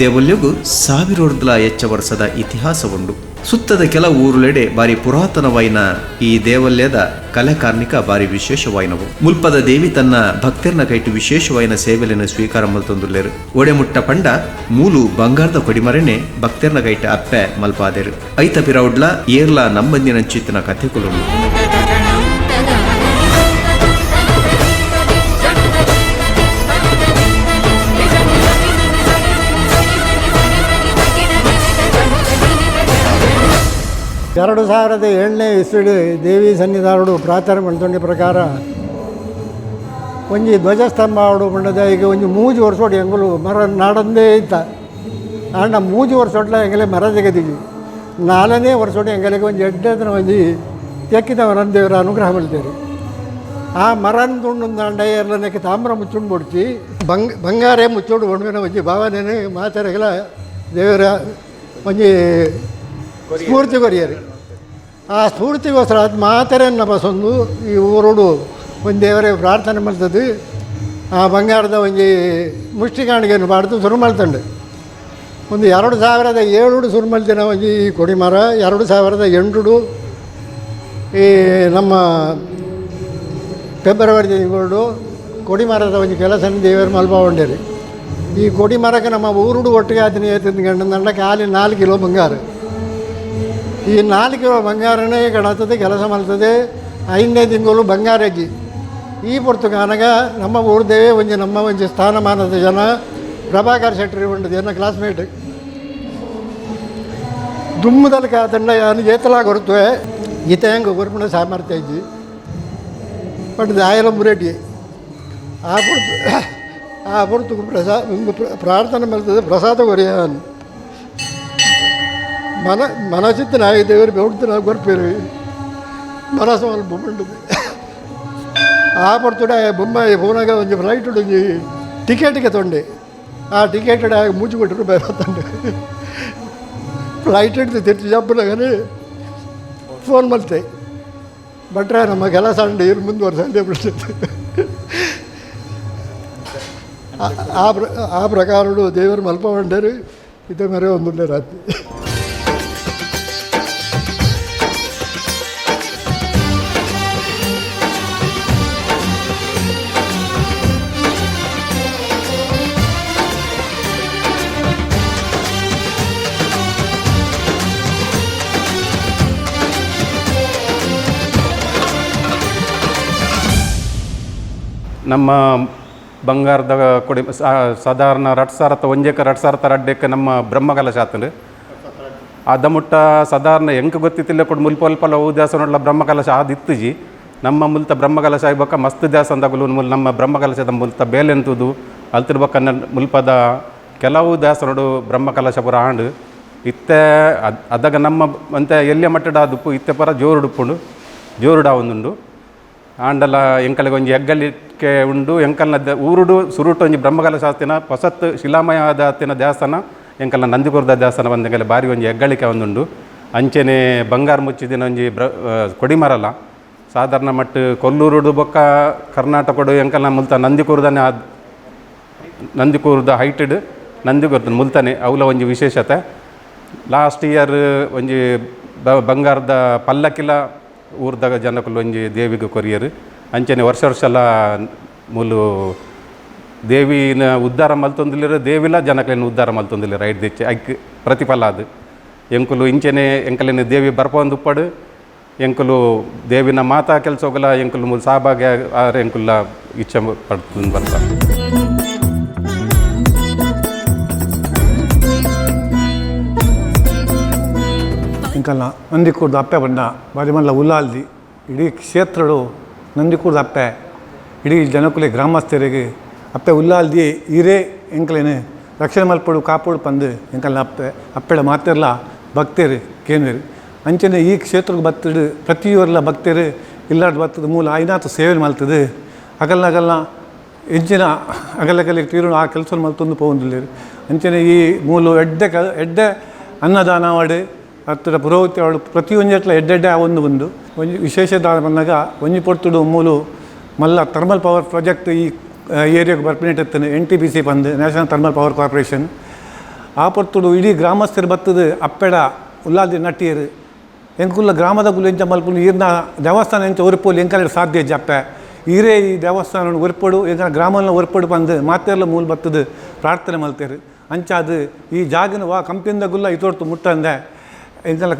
ದೇವಲ್ಯಗು ಸಾವಿರೋರ್ದಲ ಎಚ್ಚ ವರ್ಷದ ಇತಿಹಾಸ ಉಂಡು ಸುತ್ತದ ಕೆಲ ಊರುಲೆಡೆ ಬಾರಿ ಪುರಾತನವಾಯಿನ ಈ ದೇವಾಲಯದ ಕಲೆ ಕಾರ್ಮಿಕ ಬಾರಿ ವಿಶೇಷವಾಯಿನವು ಮುಲ್ಪದ ದೇವಿ ತನ್ನ ಭಕ್ತರನ್ನ ಕೈಟು ವಿಶೇಷವಾಯಿನ ಸೇವೆಯನ್ನು ಸ್ವೀಕಾರ ಮಲ್ತೊಂದುಲ್ಲೇರು ಒಡೆಮುಟ್ಟ ಪಂಡ, ಮೂಲು ಬಂಗಾರದ ಕೊಡಿಮರೆನೆ ಭಕ್ತರನ್ನ ಕೈಟ ಅಪ್ಪೆ ಮಲ್ಪಾದೆರು. ಐತ ಪಿರೌಡ್ಲ, ಏರ್ಲ ನಂಬಂದಿನ ಚಿತ್ತಿನ ಕಥೆಕುಲುಂಡು ಎರಡು ಸಾವಿರದ ಏಳನೇ ಇಸ್ವಿಡಿ ದೇವಿ ಸನ್ನಿಧಾನಡು ಪ್ರಾಚಾರ ಮಂಡಿ ಪ್ರಕಾರ ಒಂಜಿ ಧ್ವಜಸ್ತಂಭ ಅವಡು ಮಂಡದ ಈಗ ಒಂಜಿ ಮೂಜಿ ವರ್ಷೋಡು ಎಂಗಲು ಮರ ನಾಡಂದೇ ಇತ್ತ. ಆಂಡ ಮೂಜಿ ವರ್ಷೋಟ್ಲ ಎಂಗಲೆ ಮರ ತೆಗೆದಿವಿ ನಾಲ್ಕನೇ ವರ್ಷೋಡು ಎಂಗಲಿಗೆ ಒಂಜಿ ಎಡ್ಡದನ ಒಂಜಿ ತೆಕ್ಕಿದ ಮರಂದೇವರ ದೇವರ ಅನುಗ್ರಹ ಮಾಡ್ತೇವೆ ಆ ಮರನ್ ತುಂಡು ಎರಡನೇಕ್ಕೆ ತಾಮ್ರ ಮುಚ್ಚುಂಡು ಮುಡ್ಚಿ ಬಂಗ್ ಬಂಗಾರೇ ಮುಚ್ಚೋಡು ಒಣಗಿನ ಒಂಜಿ ಭಾವನೆ ಮಾತಾಡಗಲ ದೇವರ ಒಂಜಿ ಸ್ಫೂರ್ತಿ ಕೊರಿಯರು. ಆ ಸ್ಫೂರ್ತಿಗೋಸ್ಕರ ಅದು ಮಾತರೆನ್ನ ಬಸೊಂದು ಈ ಊರುಡು ಒಂದು ದೇವರಿಗೆ ಪ್ರಾರ್ಥನೆ ಮಾಡ್ತದೆ. ಆ ಬಂಗಾರದ ಒಂಜಿ ಮುಷ್ಟಿಕಾಣಿಗೆಯನ್ನು ಬಾಡ್ದು ಶುರು ಮಾಡ್ತಂಡು. ಒಂದು ಎರಡು ಸಾವಿರದ ಏಳು ಶುರು ಮಾಡ್ತಿನ ಈ ಕೊಡಿಮರ, ಎರಡು ಸಾವಿರದ ಎಂಟು ಈ ನಮ್ಮ ಫೆಬ್ರವರಿ ತಿಂಗಳು ಕೊಡಿಮರದ ಒಂದು ಕೆಲಸ ದೇವರ ಮಲ್ಪ ಉಂಡೇರಿ ಈ ಕೊಡಿಮರಕ್ಕೆ ನಮ್ಮ ಊರುಡು ಒಟ್ಟಿಗೆ ಆತನ ಏತಿಂದು ನಂಡ ಕಾಲಿ ನಾಲ್ಕು ಕಿಲೋ ಬಂಗಾರ. ಈ ನಾಲ್ಕು ಬಂಗಾರನೇ ಕಾಣುತ್ತದೆ ಕೆಲಸ ಮಾಡ್ತದೆ. ಐದನೇ ತಿಂಗಳು ಬಂಗಾರಜ್ಜಿ ಈ ಪುರ್ತಗಾನಗ ನಮ್ಮ ಊರ್ದೇವೇ ಒಂಜಿ, ನಮ್ಮ ಒಂಜಿ ಸ್ಥಾನಮಾನದ ಜನ, ಪ್ರಭಾಕರ್ ಶೆಟ್ಟರಿ ಉಂಟು, ಎನ್ನ ಕ್ಲಾಸ್ಮೇಟ್ ದುಮ್ಮದಲ್ಲಿ ಕಾತಂಡ ಯಾನು ಏತಲ ಕೊರತುವೆ, ಈತ ಹೆಂಗೆ ಗೊರ್ಪಣ ಸಾಮರ್ಥ್ಯ ಇದ್ದಿ ಬಟ್ ದಾಯಲ ಮುರೇಟಿ ಆ ಪುರ್ತು ಆ ಪುರ್ತು ಪ್ರಸಾ ಪ್ರಾರ್ಥನೆ ಮಾಡ್ತದೆ, ಪ್ರಸಾದ ಕೊರಿಯಾನ್ ಮನ ಮನಸಿತ್ತು ನಾಯಿ ದೇವರು ಬೆವ್ತು ನಾವು ಗೊರ್ಪೇರಿ ಮನಸ್ಸು ಅಲ್ಲಿ ಬೊಮ್ಮಂಡದು ಆ ಪಡ್ತುಡೆ ಬೊಂಬಾಯಿ ಫೋನಾಗ ಒಂದು ಫ್ಲೈಟ್ ಒಂಜಿ ಟಿಕೆಟ್ಗೆ ತೊಂಡೆ ಆ ಟಿಕೆಟ್ ಮೂಜಿ ಕೊಟ್ಟರು ಬೇರೆ ಫ್ಲೈಟ್ ಹಿಡಿದು ತಿರ್ಚಿ ಜಪ್ಪನಾಗನೇ ಫೋನ್ ಮಾಡ್ತೆ ಭಟ್ರೆ ನಮ್ಮ ಕೆಲಸ ಅಂಡಿ ಇರು ಮುಂದುವರ್ಸಂದೆ ಬಿಡ್ತೈತೆ ಆ- ಆ ಪ್ರ ಆ ಪ್ರಕಾರಡು ದೇವರು ಮಲ್ಪ ಬಂಡರು ಇದೇ ಮೇರೆ ಒಂದುಂಡೆ ರಾತ್ರಿ ನಮ್ಮ ಬಂಗಾರದ ಕೊಡಿ ಸಾಧಾರಣ ರಟ್ ಸಾರತ ಒಂಜೇಕ ರಟ್ ಸಾರತ ನಮ್ಮ ಬ್ರಹ್ಮಕಲಶ ಆತಂಡು ಅದ ಮುಟ್ಟ ಸಾಧಾರಣ ಎಂಕ ಗೊತ್ತಿತ್ತಿಲ್ಲ ಕೊಡು, ಮುಲ್ಪ ಅಲ್ಪಲ ಅವು ನೋಡಲ ಬ್ರಹ್ಮಕಲಶ ಆದಿತ್ತುಜಿ ನಮ್ಮ ಮುಲ್ತ ಬ್ರಹ್ಮಕಲಶ ಆಗ್ಬೇಕ ಮಸ್ತ್ ದೇವಸ್ಥಾನದಾಗಲು ಮುಲ್ ನಮ್ಮ ಬ್ರಹ್ಮಕಲಶದ ಮುಲ್ತ ಬೇಲೆಂತುದು ಅಲ್ತಿರ್ಬೇಕ ಮುಲ್ಪದ ಕೆಲವು ದೇವಸ್ಥಾನಡು ಬ್ರಹ್ಮಕಲಶ ಪುರ ಆಂಡ್, ಇತ್ತೆ ಅದ್, ಅದಾಗ ನಮ್ಮ ಅಂತ ಎಲ್ಲಿಯ ಮಟ್ಟಡ ದುಪ್ಪು, ಇತ್ತೆ ಪರ ಜೋರುಡುಪ್ಪುಂಡು ಜೋರುಡ ಒಂದುಂಡು ಆಂಡಲ ಎಂಕಲಿಗೆ ಒಂಜಿ ಹೆಗ್ಗಲಿಕ್ಕೆ ಉಂಡು ಎಂಕಲ್ನ ದ ಊರುಡು, ಸುರುಟು ಒಂಜಿ ಬ್ರಹ್ಮಗಲ ಶಾಸ್ತಿನ ಹೊಸತ್ ಶಿಲಾಮಯ ಆದಾತಿನ ದೇವಸ್ಥಾನ ಎಂಕಲ್ನ ನಂದಿಕುರ್ದ ದೇವಸ್ಥಾನ ಬಂದಂಗೆಲ್ಲ ಬಾರಿ ಒಂಜಿ ಹೆಗ್ಗಳಿಕೆ ಒಂದುಂಡು. ಅಂಚೆನೆ ಬಂಗಾರ ಮುಚ್ಚಿದಿನ ಒಂಜಿ ಬ್ರ ಕೊಡಿಮರಲ್ಲ ಸಾಧಾರಣ ಮಟ್ಟ ಕೊಲ್ಲೂರುಡು ಬೊಕ್ಕ ಕರ್ನಾಟಕಡು, ಎಂಕಲ್ನ ಮುಲ್ತ ನಂದಿಕೂರ್ದನೆ ಆದ್ ನಂದಿಕೂರ್ದ ಹೈಟೆಡ್ ನಂದಿಕೂರ್ದ ಮುಲ್ತಾನೆ ಅವಲ ಒಂಜಿ ವಿಶೇಷತೆ. ಲಾಸ್ಟ್ ಇಯರ್ ಒಂಜಿ ಬಂಗಾರದ ಪಲ್ಲಕ್ಕಿಲ ಊರ್ದಾಗ ಜನಕುಲು ಒಂಜಿ ದೇವಿಗೆ ಕೊರಿಯರು. ಅಂಚನೆ ವರ್ಷ ವರ್ಷ ಎಲ್ಲ ಮೂಲು ದೇವಿನ ಉದ್ಧಾರ ಮಲ್ತೊಂದಿಲ್ಲಿರ ದೇವಿಲ ಜನಕಲಿನ ಉದ್ಧಾರ ಮಲ್ತೊಂದಿಲ್ಲಿರ ಐಟ್ ದಿಚ್ಚೆ ಐಕ್ ಪ್ರತಿಫಲ ಅದು. ಎಂಕುಲು ಇಂಚೆನೆ, ಎಂಕಲಿನ ದೇವಿ ಬರ್ಪೊಂದು ಉಪ್ಪಡು, ಎಂಕುಲು ದೇವಿನ ಮಾತಾ ಕೆಲಸ ಹೋಗಲ್ಲ ಎಂಕುಲು ಮೂಲ ಸಹಭಾಗ್ಯ ಆದ್ರೆ ಎಂಕುಲ್ಲ ಇಚ್ಛೆ ಪಡ್ತು ಬರ್ತಾರೆ ಇಂಕಲ್ನ ನಂದಿಕೂರ್ದ ಅಪ್ಪೆ ಬಣ್ಣ ಬಾರಿ ಮಲ್ಲ ಉಲ್ಲಾಲ್ದಿ ಇಡೀ ಕ್ಷೇತ್ರಡು ನಂದಿಕೂರ್ದ ಅಪ್ಪೆ, ಇಡೀ ಜನಕುಲೆ ಗ್ರಾಮಸ್ಥರಿಗೆ, ಅಪ್ಪೆ ಉಲ್ಲಾಲ್ದಿ ಇರೇ ಎಂಕಲೇನು, ರಕ್ಷಣೆ ಮಲ್ಪಡು ಕಾಪಾಡು ಪಂದು ಎಂಕಲ್ನ ಅಪ್ಪೆ. ಅಪ್ಪೆಡ ಮಾತೆರ್ಲ ಭಕ್ತರು ಕೇಂದ್ರ ಅಂಚನೆ ಈ ಕ್ಷೇತ್ರಕ್ಕೆ ಬತ್ತಡು ಪ್ರತಿಯೊರ್ಲ ಭಕ್ತರು ಇಲ್ಲಾಡ್ ಬತ್ತದ ಮೂಲ ಐನಾತು ಸೇವೆ ಮಲ್ತದೆ. ಅಗಲ್ನ ಅಗಲ್ನ ಹೆಂಚಿನ ಅಗಲಗಲಿಗೆ ತೀರು ಆ ಕೆಲಸ ಮಲ್ತೊಂದು ಪೋಂದಿಲ್ಲ ಅಂಚನೆ ಈ ಮೂಲು ಎಡ್ಡೆ ಕ, ಎಡ್ಡೆ ಅನ್ನದಾನ ಮಾಡಿ ಹತ್ತಿರ ಪುರೋಹಿತ ಅವಳು ಪ್ರತಿಯೊಂದು ಎಡ್ಡೆಡ್ಡೆ ಆ ಒಂದು ಒಂದು. ಒಂಜಿ ವಿಶೇಷ ದಾಳ ಬಂದಾಗ ಒಂಜಿ ಪೊರ್ತುಡು ಮೂಲು ಮಲ್ಲ ಥರ್ಮಲ್ ಪವರ್ ಪ್ರಾಜೆಕ್ಟ್ ಈ ಏರಿಯಾಗೆ ಬರ್ಪಿನಿಟ್ಟೆತ್ತನು ಎನ್ ಟಿ ಪಿ ಸಿ ಬಂದು, ನ್ಯಾಷನಲ್ ಥರ್ಮಲ್ ಪವರ್ ಕಾರ್ಪೊರೇಷನ್. ಆ ಪೊರ್ತುಡು ಇಡೀ ಗ್ರಾಮಸ್ಥರು ಬತ್ತದು, ಅಪ್ಪೆಡ ಉಲ್ಲಾದಿ ನಟ್ಟಿಯರು. ಎಂಕುಲ್ಲ ಗ್ರಾಮದ ಕುಲು ಎಂಚ ಮಲ್ಪುಲು, ಈರ್ನ ದೇವಸ್ಥಾನ ಎಂಚ ಒರಿಪೋಲಿ ಎಂಕಲ ಸಾಧ್ಯ ಜಪ್ಪೆ ಈರೇ ಈ ದೇವಸ್ಥಾನ ಒರ್ಪಡು ಎಂಕಲ ಗ್ರಾಮನ ಒರ್ಪಡು ಬಂದು ಮಾತೆಲ್ಲ ಮೂಲ ಬತ್ತದು, ಪ್ರಾರ್ಥನೆ ಮಲ್ತೇರು. ಅಂಚಾದು ಈ ಜಾಗನ ವಾ, ಕಂಪಿಂದ ಗುಲ್ಲ ಇತೋರ್ತು ಮುಟ್ಟಂದೆ. ಎಂಕಲ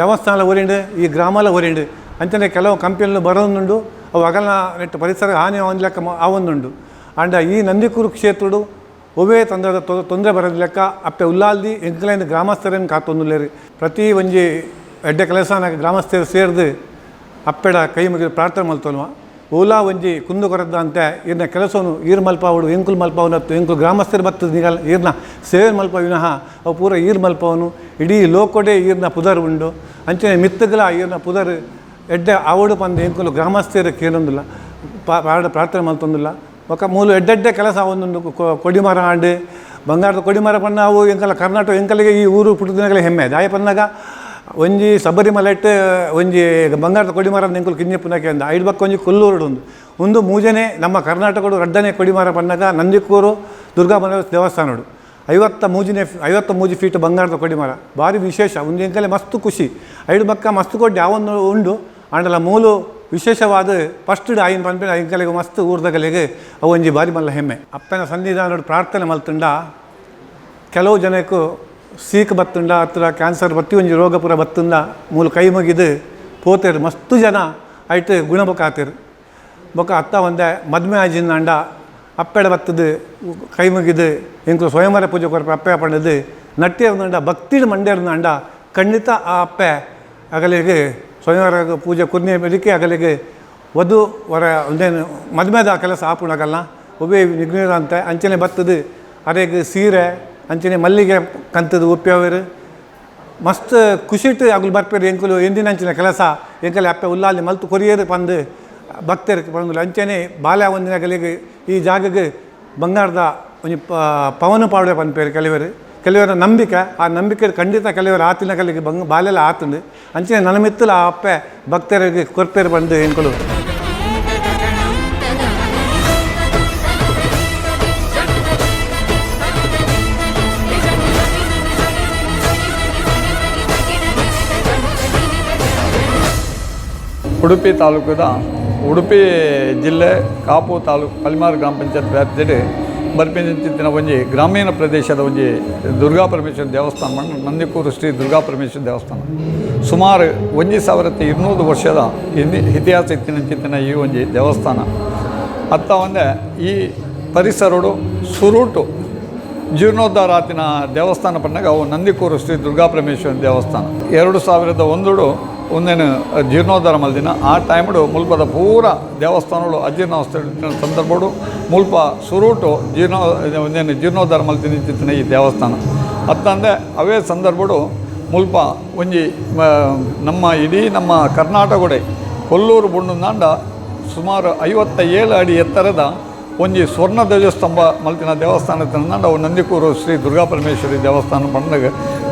ದೇವಸ್ಥಾನ ಒರಿಂಡು ಈ ಗ್ರಾಮಲ ಒರಿಂಡು ಅಂಚನೆ ಕೆಲವು ಕಂಪನಿಗಳು ಬರೋದುಂಡು ಅವು ಅಗಲ ನೆಟ್ಟು ಪರಿಸರ ಹಾನಿ ಒಂದು ಲೆಕ್ಕ ಆವೊಂದುಂಡು. ಅಂಡ ಈ ನಂದಿಕೂರು ಕ್ಷೇತ್ರಡು ಒವೇ ತೊಂದರೆ ತೊಂದರೆ ಬರೋದು ಲೆಕ್ಕ ಅಪ್ಪೆ ಉಲ್ಲಾಲ್ದಿ ಎಂಕಲೈನ ಗ್ರಾಮಸ್ಥರನ್ನು ಕಾತೊಂದುಲ್ಲೇರಿ. ಪ್ರತಿ ಒಂಜಿ ಎಡ್ಡೆ ಕೆಲಸ ಗ್ರಾಮಸ್ಥರು ಸೇರಿದು ಅಪ್ಪೆಡ ಕೈ ಮುಗಿದು ಪ್ರಾರ್ಥನೆ ಮಲ್ತೊಲ್ವ ಓಲಾ ಒಂಜಿ ಕುಂದು ಕೊರದ್ದು ಅಂತ ಇರ್ನ ಕೆಲಸವನ್ನು ಈರು ಮಲ್ಪಾವಡು ಎಂಕುಲು ಮಲ್ಪವನತ್ತು ಎಂಕುಲು ಗ್ರಾಮಸ್ಥರು ಬತ್ತು ನೀಗಲ್ ಈರ್ನ ಸೇವೆ ಮಲ್ಪ ವಿನಃ ಅವು ಪೂರ ಈರು ಮಲ್ಪವನು ಇಡೀ ಲೋಕೊಡೆ ಈರ್ನ ಪುದರ್ ಉಂಡು. ಅಂಚನೆ ಮಿತ್ತಗಲ ಈರ್ನ ಪುದರ್ ಎಡ್ಡೆ ಆವಡು ಪಂದ ಎಂಕುಲು ಗ್ರಾಮಸ್ಥರು ಕೇಳೊಂದಿಲ್ಲ. ಪಾಡ ಪ್ರಾರ್ಥನೆ ಮಲ್ತೊಂದಿಲ್ಲ. ಒಕ್ಕ ಮೂಲು ಎಡ್ಡೆಡ್ಡೆ ಕೆಲಸ ಒಂದು ಕೊಡಿಮರ ಆಂಡೆ. ಬಂಗಾರದ ಕೊಡಿಮರ ಪಣ್ಣ ಅವು ಎಂಕಲ ಕರ್ನಾಟಕ ಎಂಕಲ್ಲಿಗೆ ಈ ಊರು ಪುಟ್ಟದಿನಗಳ ಹೆಮ್ಮೆ. ದಾಯ ಪನ್ನಾಗ ಒಂಜಿ ಸಬರಿಮಲೆ ಇಟ್ಟು ಒಂಜಿ ಬಂಗಾರದ ಕೊಡಿಮರ ಎಂಕುಲು ಕಿಂಜಪ್ಪನಕ್ಕೆ ಅಂದ ಐದು ಬಕ್ಕ ಒಂಜಿ ಕೊಲ್ಲೂರು ಉಂದು ಒಂದು ಮೂಜನೆ ನಮ್ಮ ಕರ್ನಾಟಕಡು ರಡ್ಡನೆ ಕೊಡಿಮರ ಪನ್ನಾಗ ನಂದಿಕೂರು, ದುರ್ಗಾ ದುರ್ಗಾಮನ ದೇವಸ್ಥಾನಡು ಐವತ್ತ ಮೂಜಿನೇ ಐವತ್ತ ಮೂಜಿ ಫೀಟ್ ಬಂಗಾರದ ಕೊಡಿಮರ. ಭಾರಿ ವಿಶೇಷ, ಒಂದು ಎಂಕಲೆ ಮಸ್ತ್ ಖುಷಿ. ಐದು ಬಕ್ಕ ಮಸ್ತ್ ಕೊಡ್ಡಿ ಯಾವೊಂದು ಉಂಡು. ಆಂಡಲ ಮೂಲು ವಿಶೇಷವಾದ ಫಸ್ಟ್ ಆಯಿನ ಪನ್ಪಿನ ಎಂಕಲೆಗೆ ಮಸ್ತ್ ಊರ್ದಗಲಿಗೆ ಅವು ಒಂಜಿ ಬಾರಿ ಮಲ್ಲ ಹೆಮ್ಮೆ. ಅಪ್ಪನ ಸನ್ನಿಧಾನಡು ಪ್ರಾರ್ಥನೆ ಮಲ್ತುಂಡ. ಕೆಲವು ಜನಕ್ಕೂ ಸೀಕ್ ಬತ್ತುಂಡ ಹತ್ತಿರ ಕ್ಯಾನ್ಸರ್ ಬತ್ತಿ ಒಂಜಿ ರೋಗ ಪೂರ ಬತ್ತುಂಡ, ಮೂಲ ಕೈ ಮುಗಿದು ಪೋತೇರು ಮಸ್ತು ಜನ ಐಟ್ ಗುಣಮುಖ ಆತೇರು ಬೊಕ ಅತ್ತ ಒಂದೆ ಮದ್ಮೆ ಆಜಿನ ಅಂಡ, ಅಪ್ಪೆಡ ಬತ್ತದು, ಕೈ ಮುಗಿದು ಎಂಕು ಸ್ವಯಂವರ ಪೂಜೆ ಕೊರಪ ಅಪ್ಪೆ ಪಡೆದು, ನಟ್ಟಿ ಅಂಡ, ಭಕ್ತಿಡ್ ಮಂಡ್ಯರ್ನ ಅಂಡ, ಖಂಡಿತ ಆ ಅಪ್ಪೆ ಅಗಲಿಗೆ ಸ್ವಯಂವರ ಪೂಜೆ ಕುರ್ನಿ ಬೆಳಿಗ್ಗೆ ಅಗಲಿಗೆ ವಧು ವರ ಒಂದೇನು ಮದುವೆದ ಕೆಲಸ ಆಪುಣಗಲ್ಲ ಒಬ್ಬೇ ನಿಗ್ನಿರಂತೆ ಅಂಚನೆ ಬತ್ತದು, ಅರೆಗೆ ಸೀರೆ ಅಂಚನೆ ಮಲ್ಲಿಗೆ ಕಂತದ ಉಪ್ಪಿಯವರು ಮಸ್ತ್ ಖುಷಿಟ್ ಅಗುಲು ಬರ್ಪೇರು ಎಂಕುಲು ಎಂದಿನಂಚಿನ ಕೆಲಸ. ಎಂಕಲೆ ಅಪ್ಪೆ ಉಲ್ಲಾಲಿ ಮಲ್ತು ಕೊರಿಯರು ಪಂದು ಭಕ್ತರಿಗೆ ಬಂದು ಅಂಚನೆ ಬಾಲ್ಯ ಒಂದಿನ ಕಲಿಗೆ ಈ ಜಾಗಕ್ಕೆ ಬಂಗಾರದ ಒಂದು ಪವನ ಪಾಡುವೆ ಪನ್ಪೇರು ಕೆಲವರು. ಕೆಲವರ ನಂಬಿಕೆ, ಆ ನಂಬಿಕೆ ಖಂಡಿತ ಕೆಲವರು ಆತಿನ ಕಲಿಗೆ ಬಂಗ ಬಾಲ್ಯಲ್ಲ ಆತುಂಡು. ಅಂಚನೆ ನನ್ನ ಮಿತ್ತಲು ಆ ಅಪ್ಪೆ ಭಕ್ತರಿಗೆ ಕೊರ್ಪೇರು ಬಂದು ಎಂಕುಲು. ಉಡುಪಿ ತಾಲೂಕದ ಉಡುಪಿ ಜಿಲ್ಲೆ ಕಾಪು ತಾಲೂಕು ಪಲ್ಮಾರ್ ಗ್ರಾಮ ಪಂಚಾಯತ್ ವ್ಯಾಪ್ತಿಯಲ್ಲಿ ಬರ್ಪಿನ ಒಂಜಿ ಗ್ರಾಮೀಣ ಪ್ರದೇಶದ ಒಂಜಿ ದುರ್ಗಾ ಪರಮೇಶ್ವರ ದೇವಸ್ಥಾನ ನಂದಿಕೂರು ಶ್ರೀ ದುರ್ಗಾ ಪರಮೇಶ್ವರ ದೇವಸ್ಥಾನ. ಸುಮಾರು ಒಂಜಿ ಸಾವಿರದ ಇನ್ನೂರು ವರ್ಷದ ಹಿಂದಿ ಇತಿಹಾಸ ಇತ್ತಿನ ಈ ಒಂಜಿ ದೇವಸ್ಥಾನ. ಅತ್ತ ಒಂದೇ ಈ ಪರಿಸರಡು ಸುರುಟು ಜೀರ್ಣೋದ್ಧಾರ ಆತಿನ ದೇವಸ್ಥಾನ ಪಂಡಾಗ ಅವು ನಂದಿಕೂರು ಶ್ರೀ ದುರ್ಗಾ ಪರಮೇಶ್ವರ ದೇವಸ್ಥಾನ. ಎರಡು ಸಾವಿರದ ಒಂದುಡು ಒಂದೇನು ಜೀರ್ಣೋದ್ಧಾರ ಮಲ್ದಿನ, ಆ ಟೈಮ್ಡು ಮುಲ್ಪದ ಪೂರ ದೇವಸ್ಥಾನಗಳು ಅಜೀರ್ಣಾವಸ್ಥೆ ಸಂದರ್ಭಡು ಮುಲ್ಪ ಸುರುಟು ಜೀರ್ಣ, ಒಂದೇನು ಜೀರ್ಣೋದ್ಧಾರ ಮಲ್ತಿನ ಈ ದೇವಸ್ಥಾನ. ಅತ್ತಂದೆ ಅವೇ ಸಂದರ್ಭಡು ಮುಲ್ಪ ಒಂಜಿ ನಮ್ಮ ಇಡೀ ನಮ್ಮ ಕರ್ನಾಟಕಡೆ ಕೊಲ್ಲೂರು ಬುಂಡುಂದಾಂಡ ಸುಮಾರು ಐವತ್ತ ಏಳು ಅಡಿ ಎತ್ತರದ ಒಂಜಿ ಸ್ವರ್ಣ ಧ್ವಜಸ್ತಂಭ ಮಲ್ತಿನ ದೇವಸ್ಥಾನ ತಂದ ನಂದಿಕೂರು ಶ್ರೀ ದುರ್ಗಾ ಪರಮೇಶ್ವರಿ ದೇವಸ್ಥಾನ ಬಂದಾಗ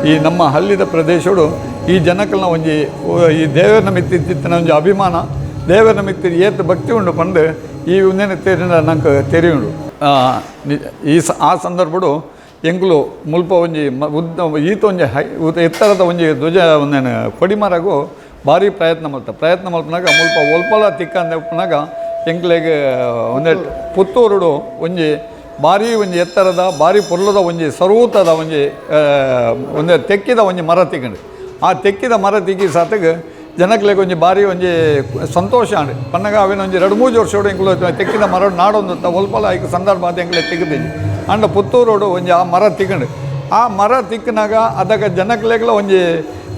ಈ ನಮ್ಮ ಹಳ್ಳಿದ ಪ್ರದೇಶಡು ಈ ಜನಕಲ್ನ ಒಂಜಿ ಈ ದೇವರನ ಮಿತ್ತಿತ್ತಿನ ಒಂಜಿ ಅಭಿಮಾನ, ದೇವರನ ಮಿತ್ತಿ ಏತ್ ಭಕ್ತಿ ಉಂಡು ಪಂಡು ಈ ಉಂದೇನ ತೇರಿನ ನಂಗೆ ತೆರಿ ಉಂಡು ಈ ಆ ಸಂದರ್ಭಡು ಎಂಗ್ಲು ಮುಲ್ಪ ಒಂಜಿ ಉದ್ದ, ಈತ ಒಂಜಿ ಹೈ ಎತ್ತರದ ಒಂಜಿ ಧ್ವಜ ಒಂದೇನು ಕೊಡಿಮರಗೂ ಭಾರಿ ಪ್ರಯತ್ನ ಮಲ್ತ. ಪ್ರಯತ್ನ ಮಲ್ಪನಾಗ ಮುಲ್ಪ ಒಲ್ಪಲ ತಿಕ್ಕಂದ ಉಪ್ಪನಾಗ ಎಂಕ್ಲೆಗೆ, ಒಂದೇ ಪುತ್ತೂರುಡು ಒಂಜಿ ಭಾರಿ ಒಂಜಿ ಎತ್ತರದ, ಭಾರಿ ಪೊರ್ಲದ ಒಂಜಿ ಸರೂತದ ಒಂಜಿ ಒಂದೆ ತೆಕ್ಕಿದ ಒಂಜಿ ಮರ ತಿಕ್ಕಂಡು. ಆ ತೆಕ್ಕಿದ ಮರ ತಿಕ್ಕಿ ಸಾತಿಗೆ ಜನಕ್ಲೆಗ್ ಒಂಜಿ ಭಾರಿ ಒಂಜಿ ಸಂತೋಷ ಅಂಡ್ ಪನ್ನಗ ಒಂಜಿ ಎರಡು ಮೂರು ವರ್ಷ ಎಂಕ್ಲು ತೆಕ್ಕಿದ ಮರ ನಾಡೊಂದು ಒಲ್ಪಲ ಐಕ್ ಸಂದರ್ಭ ಅದು ಎಂಕ್ಲೆ ತೆಗೆದಿದ್ದೆ. ಅಂಡ ಪುತ್ತೂರೋಡು ಒಂಜಿ ಆ ಮರ ತಿಕ್ಕಂಡು. ಆ ಮರ ತಿಕ್ಕನಾಗ ಅದಕ್ಕೆ ಜನಕ್ಲೆಗ್ಲ ಒಂಜಿ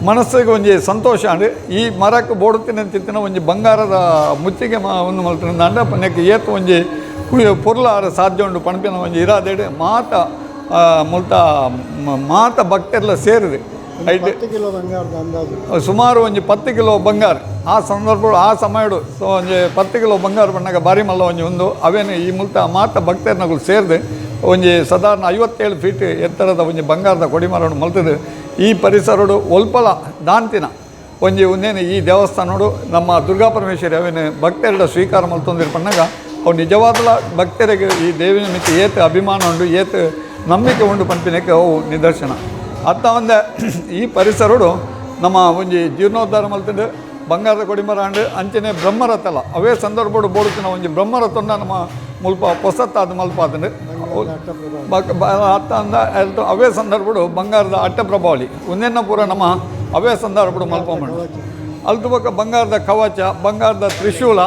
ಮನಸ್ಸಿಗೆ ಒಂಜಿ ಸಂತೋಷ ಅಂಡ್ ಈ ಮರಕ್ಕೆ ಬೋಡುತ್ತಿನ ಒಂಜಿ ಬಂಗಾರದ ಮುಚ್ಚಿಗೆ ಮ ಒಂದು ಮಲ್ತಿನ ಅಂಡ ಪನ್ನಕ್ಕೆ ಏತು ಒಂಜಿ ಪೊರ್ಲಾರ ಸಾಧ್ಯ ಉಂಡು ಪಣಪಿನ ಒಂಜಿ ಇರಾದೆಡೆ ಮಾತ ಮುಲ್ತ ಮಾತ ಭಕ್ತರೆಲ್ಲ ಸೇರಿದೆ. ಅಂದಾಜು. ಸುಮಾರು ಒಂಜಿ ಪತ್ತು ಕಿಲೋ ಬಂಗಾರ. ಆ ಸಂದರ್ಭ ಆ ಸಮಯಡು ಸೊ ಒಂಜಿ ಪತ್ತು ಕಿಲೋ ಬಂಗಾರ ಬಂದಾಗ ಬಾರಿ ಮಲ್ಲ ಒಂಜಿ ಒಂದು. ಅವೇನು ಈ ಮುಲ್ತ ಮಾತ ಭಕ್ತರ್ನಗಳು ಸೇರಿದೆ ಒಂಜಿ ಸಾಧಾರಣ ಐವತ್ತೇಳು ಫೀಟ್ ಎತ್ತರದ ಒಂಜಿ ಬಂಗಾರದ ಕೊಡಿಮರವನ್ನು ಮಲ್ತದು. ಈ ಪರಿಸರಡು ಒಲ್ಪಲ, ದಾಂತಿನ. ಒಂಜಿ ಒಂದೇನು ಈ ದೇವಸ್ಥಾನಡು ನಮ್ಮ ದುರ್ಗಾ ಪರಮೇಶ್ವರಿ ಅವೇನು ಭಕ್ತರೆಲ್ಲ ಸ್ವೀಕಾರ ಮಲ್ತೊಂದಿರ್ ಪಣ್ಣಾಗ, ಅವು ನಿಜವಾದ ಭಕ್ತರಿಗೆ ಈ ದೇವಿನ ಮಿತಿ ಏತ್ ಅಭಿಮಾನ ಉಂಡು, ಏತ್ ನಂಬಿಕೆ ಉಂಡು ಪಂಪಿನಕ್ಕೆ ಅವು ನಿದರ್ಶನ. ಅತ್ತ ಒಂದೇ, ಈ ಪರಿಸರಡು ನಮ್ಮ ಒಂಜಿ ಜೀರ್ಣೋದ್ಧಾರ ಮಲ್ತಂಡು, ಬಂಗಾರದ ಕೊಡಿಮರ ಅಂಡು ಅಂಚನೆ ಬ್ರಹ್ಮರಥಲ್ಲ ಅವೇ ಸಂದರ್ಭಡು ಬೋಡುತ್ತಿನ ಒಂಜಿ ಬ್ರಹ್ಮರಥನ ನಮ್ಮ ಮುಲ್ಪ ಪೊಸತ್ತಾದ ಮಲ್ಪಾತಂಡು ಅತ್ತ ಅಂದ ಅವೇ ಸಂದರ್ಭಡು ಬಂಗಾರದ ಅಟ್ಟಪ್ರಭಾವಳಿ. ಒಂದೆನ್ನ ಪೂರ ನಮ್ಮ ಅವೇ ಸಂದರ್ಭಡು ಮಾಡ. ಅಲ್ದು ಬಕ್ಕ ಬಂಗಾರದ ಕವಚ, ಬಂಗಾರದ ತ್ರಿಶೂಲ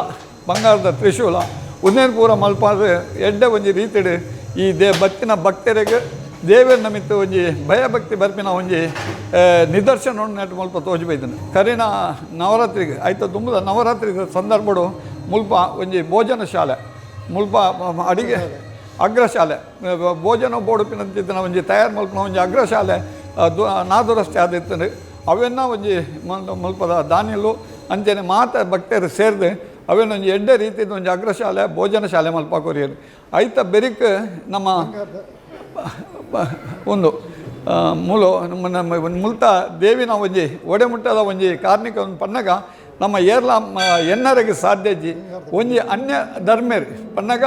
ಬಂಗಾರದ ತ್ರಿಶೂಲ, ಒಂದೇನು ಪೂರ ಮಲ್ಪಾದ ಎಡ್ಡೆ ಒಂಜಿ ರೀತಿಡು ಈ ದೇ ಬತ್ತಿನ ಭಕ್ತರಿಗೆ, ದೇವರ ನಮಿತ್ತ ಒಂಜಿ ಭಯಭಕ್ತಿ ಬರ್ಪಿನ ಒಂಜಿ ನಿದರ್ಶನ ನೆಟ್ಟು ಮುಲ್ಪ ತೋಜಿ ಬೈದನು. ಕರಿನ ನವರಾತ್ರಿಗೆ, ಆಯ್ತು ತುಂಬದ ನವರಾತ್ರಿ ಸಂದರ್ಭಡು ಮುಲ್ಪ ಒಂಜಿ ಭೋಜನ ಶಾಲೆ. ಮುಲ್ಪ ಅಡಿಗೆ, ಅಗ್ರಶಾಲೆ, ಭೋಜನ ಬೋಡುಪಿನ ಒಂಜಿ ತಯಾರು ಮಲ್ಪನ ಒಂಜಿ ಅಗ್ರಶಾಲೆ ನಾದುರಸ್ತೆ ಆದಿತ್ತು ಅವೆನ್ನ ಒಂಜಿ ಮಲ್- ಮುಲ್ಪದ ದಾನಿಲು ಅಂಚನೆ ಮಾತ ಭಕ್ತರು ಸೇರಿದು ಅವೇನೊಂದು ಎಡ್ಡೆ ರೀತಿದ ಒಂದು ಅಗ್ರಶಾಲೆ, ಭೋಜನ ಶಾಲೆ ಮಲ್ಪ ಕೊರಿಯರು ಐತ ಬೆರಿಕ್ ನಮ್ಮ ಒಂದು ಮುಲು, ನಮ್ಮ ಮುಲ್ತ ದೇವಿನ ಒಂಜಿ ಒಡೆಮುಟ್ಟದ ಒಂಜಿ ಕಾರ್ಮಿಕ ಒಂದು ಪನ್ನಗ ನಮ್ಮ ಏರ್ಲ ಎನ್ನರಿಗೆ ಸಾಧ್ಯಜಿ ಒಂಜಿ ಅನ್ಯ ಧರ್ಮೇರ್ ಪನ್ನಗ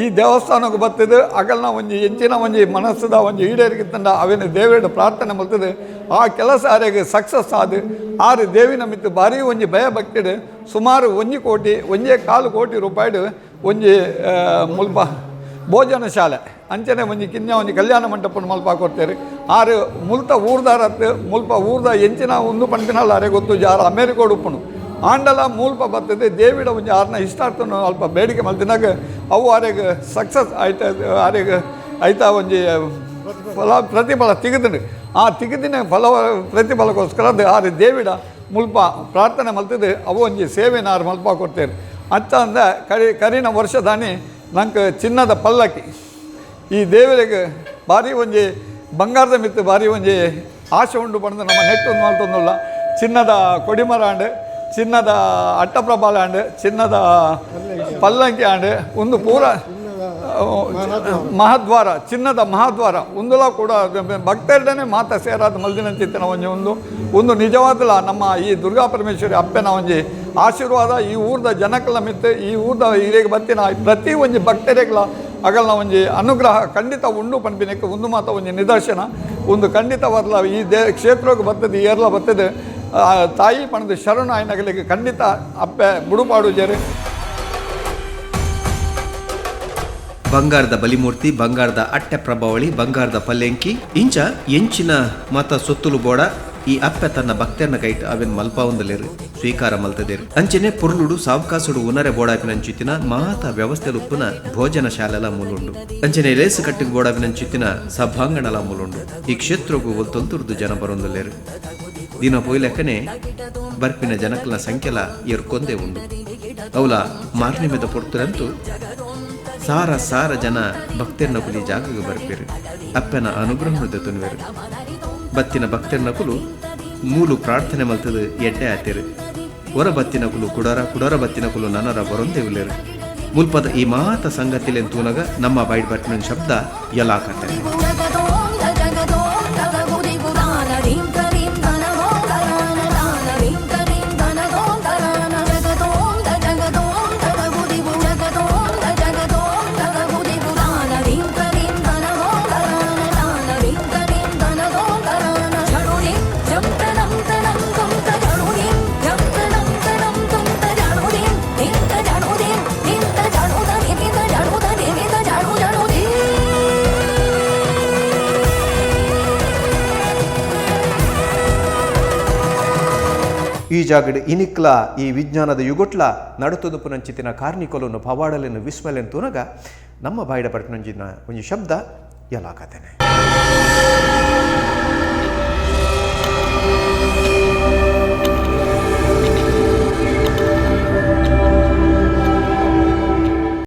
ಈ ದೇವಸ್ಥಾನಕ್ಕೆ ಬರ್ತದೆ, ಅಗಲ್ನ ಒಂಜಿ ಎಂಚಿನ ಒಂಜಿ ಮನಸ್ಸದ ಒಂಜಿ ಈಡೇರಿಗಿತ್ತಂಡ ತಂಡ ಅವೇನು ದೇವಿയുടെ ಪ್ರಾರ್ಥನೆ ಬರ್ತದೆ ಆ ಕೆಲಸ ಆರೆಗೆ ಸಕ್ಸಸ್ ಆದ. ಆರು ದೇವಿನ ಮಿತ್ತು ಭಾರಿ ಒಂಜಿ ಭಯ ಭಕ್ತಿಡು ಸುಮಾರು ಒಂಜಿ ಕೋಟಿ, ಒಂಜೇ ಕಾಲು ಕೋಟಿ ರೂಪಾಯಿಡು ಒಂಜಿ ಮುಲ್ಪ ಭೋಜನ ಶಾಲೆ. ಅಂಚನೆ ಒಂಜಿ ಕಿನ್ಯ ಒಂಜಿ ಕಲ್ಯಾಣ ಮಂಟಪನ ಮಲ್ಪ ಕೊಡ್ತೇವೆ ಆರು ಮುಲ್ತ ಊರ್ದಾರತ್ತು ಮುಲ್ಪ ಊರ್ದ ಎಂಚಿನ ಒಂದು ಪಂಪಿನಲ್ಲ ಅರೆ ಗೊತ್ತು ಜಾರ ಅಮೇರಿಕೋಡು ಉಪ್ಪುನು ಆಂಡಲ ಮೂಲಪ ಬರ್ತದೆ ದೇವಿಡ ಒಂಜಿ ಆರ್ನ ಇಷ್ಟಾರ್ಥನ ಅಲ್ಪ ಬೇಡಿಕೆ ಮಲ್ತಿನಾಗ ಅವು ಆರೆಗ್ ಸಕ್ಸಸ್ ಆಯ್ತ ಆರೆಗ್ ಆಯ್ತಾ ಒಂಜಿ ಫಲ, ಪ್ರತಿಫಲ ತೆಗೆದು ಆ ತೆಗೆದಿನ ಫಲ ಪ್ರತಿಫಲಕ್ಕೋಸ್ಕರ ಅದು ಆರೆ ದೇವಿಡ ಮುಲ್ಪ ಪ್ರಾರ್ಥನೆ ಮಲ್ತದೆ ಅವು ಒಂಜಿ ಸೇವೆನ ಆರು ಮಲ್ಪ ಕೊಡ್ತೇವೆ ಅಂತ ಅಂದ ಕರಿ, ಕರಿನ ವರ್ಷದಾನಿ ನಂಗೆ ಚಿನ್ನದ ಪಲ್ಲಕ್ಕಿ. ಈ ದೇವರಿಗೆ ಭಾರಿ ಒಂಜಿ ಬಂಗಾರದ ಮಿತ್ತು, ಭಾರಿ ಒಂಜಿ ಆಶೆ ಉಂಡು ಬಂದು ನಮ್ಮ ನೆಟ್ಟು ಒಂದು ಚಿನ್ನದ ಕೊಡಿಮರ ಆಂಡ್ ಚಿನ್ನದ ಅಟ್ಟಪ್ರಬಾಲ ಆಂಡ್ ಚಿನ್ನದ ಪಲ್ಲಂಕಿ ಆಂಡ್ ಒಂದು ಪೂರ ಮಹಾದ್ವಾರ, ಚಿನ್ನದ ಮಹಾದ್ವಾರ. ಒಂದುಲ ಕೂಡ ಭಕ್ತರಡನೆ ಮಾತ ಸೇರಾದ ಮಲ್ದಿನ ಚಿತ್ತನ ಒಂಜಿ ಒಂದು. ಒಂದು ನಿಜವಾದಲ ನಮ್ಮ ಈ ದುರ್ಗಾ ಪರಮೇಶ್ವರಿ ಅಪ್ಪೆನ ಒಂಜಿ ಆಶೀರ್ವಾದ ಈ ಊರ್ದ ಜನಕಲ ಮಿತ್ ಈ ಊರ್ದ ಈಗ ಬತ್ತಿನ ಪ್ರತಿ ಒಂಜಿ ಭಕ್ತರಿಗಳ ಅಗಲ್ನ ಒಂಜಿ ಅನುಗ್ರಹ, ಖಂಡಿತ ಉಂಡು ಪನ್ಪಿನಕ್ಕೆ ಒಂದು ಮಾತ ಒಂಜಿ ನಿದರ್ಶನ. ಒಂದು ಖಂಡಿತ ಬರಲ ಈ ದೇ, ಕ್ಷೇತ್ರಕ್ಕೆ ಬರ್ತದೆ ಏರ್ಲ ಬರ್ತದೆ. ತಾಯಿ ಪಣದ ಶರಣ ಆಯ್ನಗಳಿಗೆ ಖಂಡಿತ ಅಪ್ಪೆ ಬುಡುಪಾಡು ಜೇರಿ. ಬಂಗಾರದ ಬಲಿಮೂರ್ತಿ, ಬಂಗಾರದ ಅಟ್ಟೆ ಪ್ರಭಾವಳಿ, ಬಂಗಾರದ ಪಲ್ಲೆಂಕಿ ಇಂಚ ಎಂಚಿನ ಮತ ಸುತ್ತಲು ಬೋಡ, ಈ ಅಪ್ಪೆ ತನ್ನ ಭಕ್ತರನ್ನ ಕೈಟ್ ಅವೇನ್ ಮಲ್ಪ ಒಂದಲೇರು ಸ್ವೀಕಾರ ಮಲ್ತದೇರು. ಅಂಚನೆ ಪುರ್ಲುಡು, ಸಾವ್ಕಾಸುಡು, ಉನರೆ ಬೋಡಾಪಿನಂಚಿತ್ತಿನ ಮಾತ ವ್ಯವಸ್ಥೆಲುಪ್ಪುನ ಭೋಜನ ಶಾಲೆಲ ಮೂಲುಂಡು. ಅಂಚನೆ ರೇಸು ಕಟ್ಟಿಗೆ ಬೋಡಾಪಿನಂಚಿತ್ತಿನ ಸಭಾಂಗಣಲ ಮೂಲುಂಡು. ಈ ಕ್ಷೇತ್ರಗೂ ಒಲ್ತೊಂತುರ್ದು ಜನ ಬರೊಂದುಲ್ಲೇರು ದಿನ ಪೊಯ್ಲೆಕ್ಕನೆ ಬರ್ಪಿನ ಜನಕಲ ಸಂಖ್ಯೆಲ ಏರ್ಕೊಂದೇ ಉಂಡು. ಅವಲ ಮಾರ್ನಿಮದ ಮೆದ ಪೊರ್ತುರಂತೂ ಸಾರ ಸಾರ ಜನ ಭಕ್ತರ್ನ ನಕುಲಿ ಜಾಗಗೆ ಬರ್ಪೇರು. ಅಪ್ಪನ ಅನುಗ್ರಹದ ತುನುವೆರು. ಬತ್ತಿನ ಭಕ್ತರ್ನ ನಕುಲು ಮೂಲು ಪ್ರಾರ್ಥನೆ ಮಲ್ತದು ಎಡ್ಡೆ ಆತೇರು. ಹೊರ ಬತ್ತಿನ ಕುಲು ಕುಡರ ಕುಡರ ಬತ್ತಿನ ಕುಲು ನನರ ಬರೊಂದೇ ಉಲ್ಲೇರು. ಮುಲ್ಪದ ಈ ಮಾತ ಸಂಗತಿಲೆನ್ ತೂನಗ ನಮ್ಮ ಬೈಡ್ ಬಟ್ಟಿನ ಶಬ್ದ ಯಲಾಕತ್ತೆ ಜಾಗಡ್ ಇನಿಕ್ಲ ಈ ವಿಜ್ಞಾನದ ಯುಗುಟ್ಲ ನಡುತದು ಪುನಂಚಿತಿನ ಕಾರ್ನಿಕೊಲನ್ನು ಪವಾಡಲೆನ್ನು ವಿಸ್ಮಲೆನ್ ತೂನಗ ನಮ್ಮ ಬಾಯಿಡ ಬರ್ಪಿನಂಚಿನ ಒಂಜಿ ಶಬ್ದ ಯಲಾಕತೆನೆ.